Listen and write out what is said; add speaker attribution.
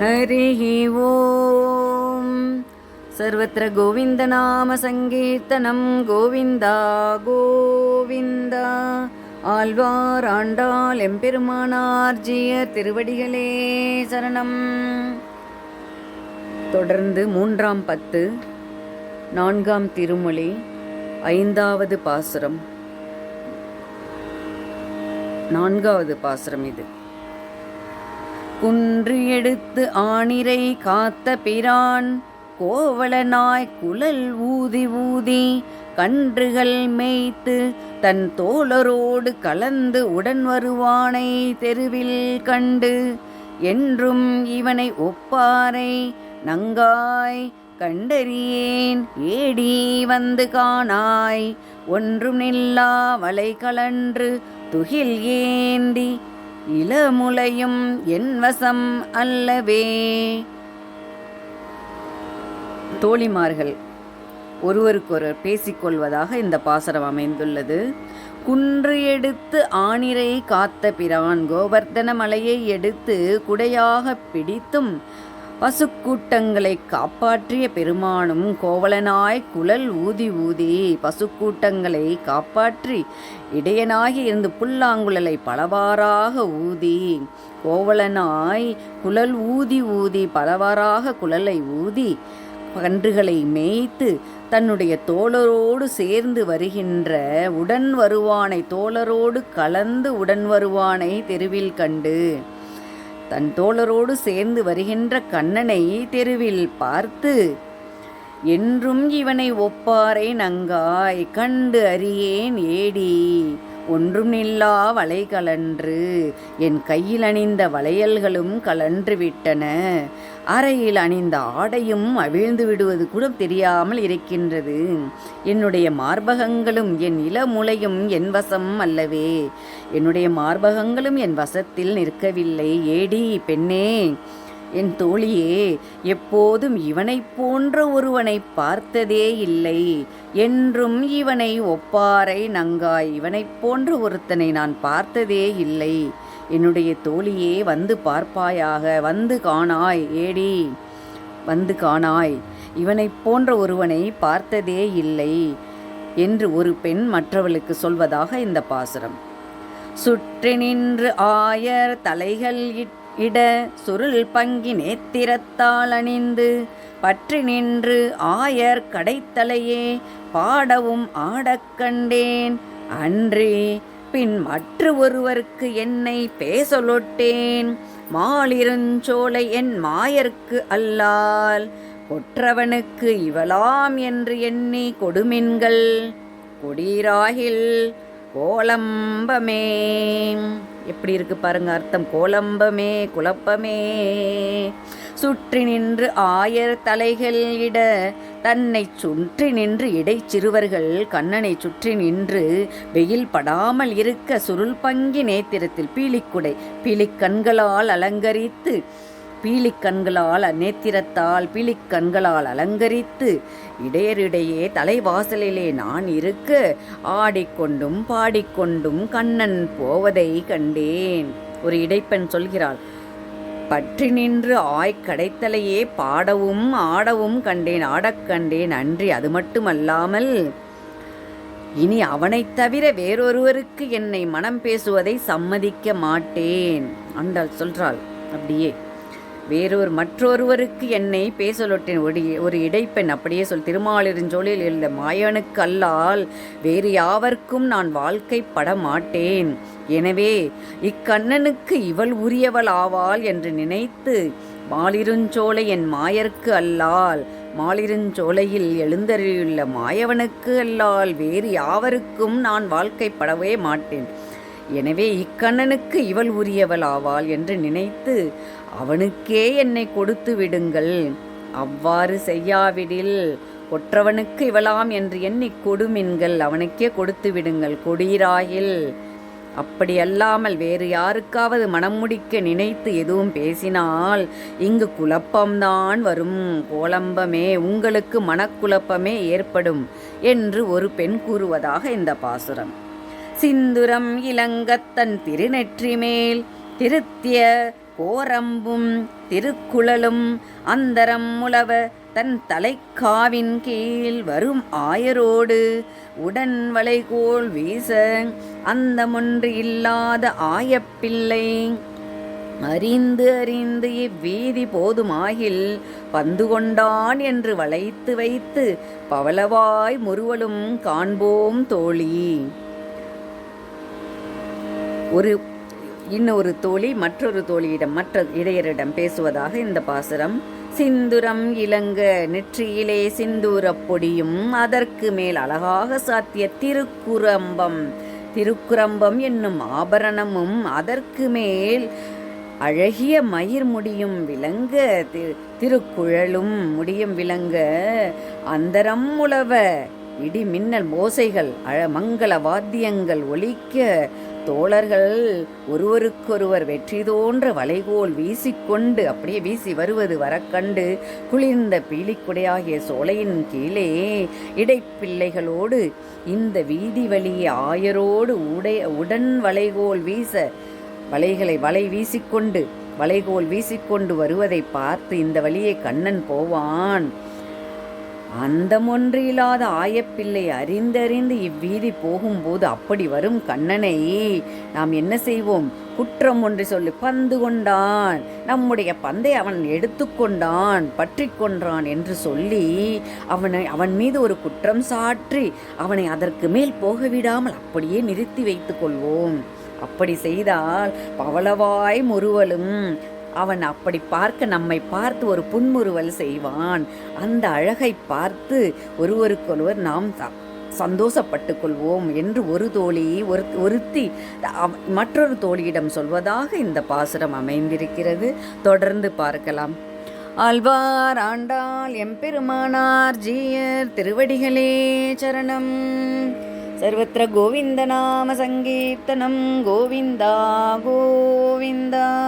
Speaker 1: हरिः ॐ सर्वत्र गोविन्दनामसङ्कीर्तनं गोविन्द கோவிந்த ஆழ்வார் ஆண்டாள் எம்பெருமானார்ஜியர் திருவடிகளே சரணம் தொடர்ந்து மூன்றாம் பத்து நான்காம் திருமொழி ஐந்தாவது பாசுரம் நான்காவது பாசுரம் இது குன்று எடுத்து ஆணிரை காத்த பிரான் கோவலனாய் குழல் ஊதி ஊதி கன்றுகள் மேய்த்து தன் தோழரோடு கலந்து உடன் வருவானை தெருவில் கண்டு என்றும் இவனை ஒப்பாரை நங்காய் கண்டறியேன் ஏடி வந்து காணாய் ஒன்றும் நில்லா வலை கலன்று துகில் ஏந்தி இளமுலையும் என் வசம் அல்லவே. தோழிமார்கள் ஒருவருக்கொருவர் பேசிக்கொள்வதாக இந்த பாசரம் அமைந்துள்ளது. குன்று எடுத்து ஆணிரை காத்த பிரான் கோவர்த்தன மலையை எடுத்து குடையாக பிடித்தும் பசுக்கூட்டங்களை காப்பாற்றிய பெருமானும் கோவலனாய் குழல் ஊதி ஊதி பசுக்கூட்டங்களை காப்பாற்றி இடையனாகி இருந்து புல்லாங்குழலை பலவாறாக ஊதி கோவலனாய் குழல் ஊதி ஊதி பலவாறாக குழலை ஊதி கன்றுகளை மேய்த்து தன்னுடைய தோழரோடு சேர்ந்து வருகின்ற உடன் வருவானை தோழரோடு கலந்து உடன் வருவானை தெருவில் கண்டு தன் தோழரோடு சேர்ந்து வருகின்ற கண்ணனை தெருவில் பார்த்து என்றும் இவனை ஒப்பாரை நங்காய் கண்டு அறியேன் ஏடி. ஒன்றும் நில்லா வலை கலன்று என் கையில் அணிந்த வளையல்களும் கலன்று விட்டன. அறையில் அணிந்த ஆடையும் அவிழ்ந்து விடுவது கூட தெரியாமல் இருக்கின்றது. என்னுடைய மார்பகங்களும் என் இளமுலையும் என் வசம் அல்லவே. என்னுடைய மார்பகங்களும் என் வசத்தில் நிற்கவில்லை. ஏடி பெண்ணே என் தோழியே எப்போதும் இவனைப் போன்ற ஒருவனை பார்த்ததே இல்லை. என்றும் இவனை ஒப்பாரை நங்காய் இவனைப் போன்ற ஒருத்தனை நான் பார்த்ததே இல்லை. என்னுடைய தோழியே வந்து பார்ப்பாயாக வந்து காணாய் ஏடி வந்து காணாய் இவனைப் போன்ற ஒருவனை பார்த்ததே இல்லை என்று ஒரு பெண் மற்றவளுக்கு சொல்வதாக இந்த பாசுரம். சுற்றி நின்று ஆயர் தலைகள் இட் இட சுருள் பங்கி நேத்திரத்தால் அணிந்து பற்றி நின்று ஆயர் கடைத்தலையே பாடவும் ஆடக் கண்டேன். அன்றே பின் மற்ற ஒருவருக்கு என்னை பேசலொட்டேன். மாலிருஞ்சோலை என் மாயர்க்கு அல்லால் கொற்றவனுக்கு இவளாம் என்று எண்ணி கொடுமின்கள். கொடீராகில் கோலம்பமே. எப்படி இருக்கு பாருங்க அர்த்தம்? கோலம்பமே குழப்பமே. சுற்றி நின்று ஆயர் தலைகள் இட தன்னை சுற்றி நின்று இடை சிறுவர்கள் கண்ணனை சுற்றி நின்று வெயில் படாமல் இருக்க சுருள் பங்கி நேத்திரத்தில் பீலிக்குடை பீலிக்கண்களால் அலங்கரித்து பீலிக்கண்களால் நேத்திரத்தால் பீலிக்கண்களால் அலங்கரித்து இடையரிடையே தலைவாசலிலே நான் இருக்க ஆடிக்கொண்டும் பாடிக்கொண்டும் கண்ணன் போவதை கண்டேன். ஒரு இடைப்பெண் சொல்கிறாள் பற்றி நின்று ஆய் கடைத்தலையே பாடவும் ஆடவும் கண்டேன் ஆடக் கண்டேன் அன்றி அது மட்டுமல்லாமல் இனி அவனைத் தவிர வேறொருவருக்கு என்னை மனம் பேசுவதை சம்மதிக்க மாட்டேன் அண்டாள் சொல்றாள். அப்படியே வேறொரு மற்றொருவருக்கு என்னை பேசலொட்டின் ஒரு ஒரு இடைப்பெண் அப்படியே சொல் திருமாலிருஞ்சோலில் எழுந்த மாயனுக்கு அல்லால் வேறு யாவர்க்கும் நான் வாழ்க்கைப்பட மாட்டேன் எனவே இக்கண்ணனுக்கு இவள் உரியவள் ஆவாள் என்று நினைத்து மாலிருஞ்சோலை என் மாயர்க்கு அல்லால் மாலிருஞ்சோலையில் எழுந்தறியுள்ள மாயவனுக்கு அல்லால் வேறு யாவருக்கும் நான் வாழ்க்கைப்படவே மாட்டேன். எனவே இக்கண்ணனுக்கு இவள் உரியவள் ஆவாள் என்று நினைத்து அவனுக்கே என்னை கொடுத்து விடுங்கள். அவ்வாறு செய்யாவிடில் ஒற்றவனுக்கு இவளாம் என்று எண்ணி கொடுமின்கள் அவனுக்கே கொடுத்து விடுங்கள் கொடீராகில் அப்படியல்லாமல் வேறு யாருக்காவது மனம் முடிக்க நினைத்து எதுவும் பேசினால் இங்கு குழப்பம்தான் வரும். கோலம்பமே உங்களுக்கு மனக்குழப்பமே ஏற்படும் என்று ஒரு பெண் கூறுவதாக இந்த பாசுரம். சிந்துரம் இளங்கத்தன் திருநெற்றி மேல் திருத்திய கோரம்பும் திருக்குழலும் அந்தரம் முலவ தன் தலைக்காவின் கீழ் வரும் ஆயரோடு உடன் வளைகோல் வீச அந்தமொன்று இல்லாத ஆயப்பிள்ளை. அறிந்து அறிந்து இவ்வீதி போதுமாகில் பந்து கொண்டான் என்று வளைத்து வைத்து பவளவாய் முறுவலும் காண்போம் தோழி. ஒரு இன்னொரு தோழி மற்றொரு தோழியிடம் மற்ற இடையரிடம் பேசுவதாக இந்த பாசுரம். சிந்துரம் இளங்க நெற்றியிலே சிந்தூரப் பொடியும் அதற்கு மேல் அழகாக சாத்திய திருக்குரம்பம் திருக்குரம்பம் என்னும் ஆபரணமும் அதற்கு மேல் அழகிய மயிர் முடியும் விளங்க திரு திருக்குழலும் முடியும் விளங்க அந்தரம் உழவ இடி மின்னல் மோசைகள் அழ மங்கள வாத்தியங்கள் ஒலிக்க தோழர்கள் ஒருவருக்கொருவர் வெற்றி தோன்ற வளைகோல் வீசிக்கொண்டு அப்படியே வீசி வருவது வரக்கண்டு குளிர்ந்த பீலிக்குடையாகிய சோலையின் கீழே இடைப்பிள்ளைகளோடு இந்த வீதி வழியே ஆயரோடு உடைய உடன் வளைகோல் வீச வலைகளை வலை வீசிக்கொண்டு வளைகோல் வீசிக்கொண்டு வருவதை பார்த்து இந்த வழியே கண்ணன் போவான். அந்தமொன்றில்லாத ஆயப்பிள்ளை அறிந்தறிந்து இவ்வீதி போகும்போது அப்படி வரும் கண்ணனை நாம் என்ன செய்வோம்? குற்றம் ஒன்று சொல்லி பந்து கொண்டான். நம்முடைய பந்தை அவன் எடுத்துக்கொண்டான் பற்றி கொன்றான் என்று சொல்லி அவனை அவன் மீது ஒரு குற்றம் சாற்றி அவனை அதற்கு மேல் போக விடாமல் அப்படியே நிறுத்தி வைத்துக் கொள்வோம். அப்படி செய்தால் பவளவாய் முறுவலும் அவன் அப்படி பார்க்க நம்மை பார்த்து ஒரு புன்முறுவல் செய்வான். அந்த அழகை பார்த்து ஒருவருக்கொருவர் நாம் சந்தோஷப்பட்டு கொள்வோம் என்று ஒரு தோழி ஒரு ஒருத்தி அவ- மற்றொரு தோழியிடம் சொல்வதாக இந்த பாசுரம் அமைந்திருக்கிறது. தொடர்ந்து பார்க்கலாம். ஆழ்வார் ஆண்டாள் எம்பெருமானார் ஜீயர் திருவடிகளே சரணம். சர்வத்திர கோவிந்த நாம சங்கீர்த்தனம் கோவிந்தா கோவிந்தா.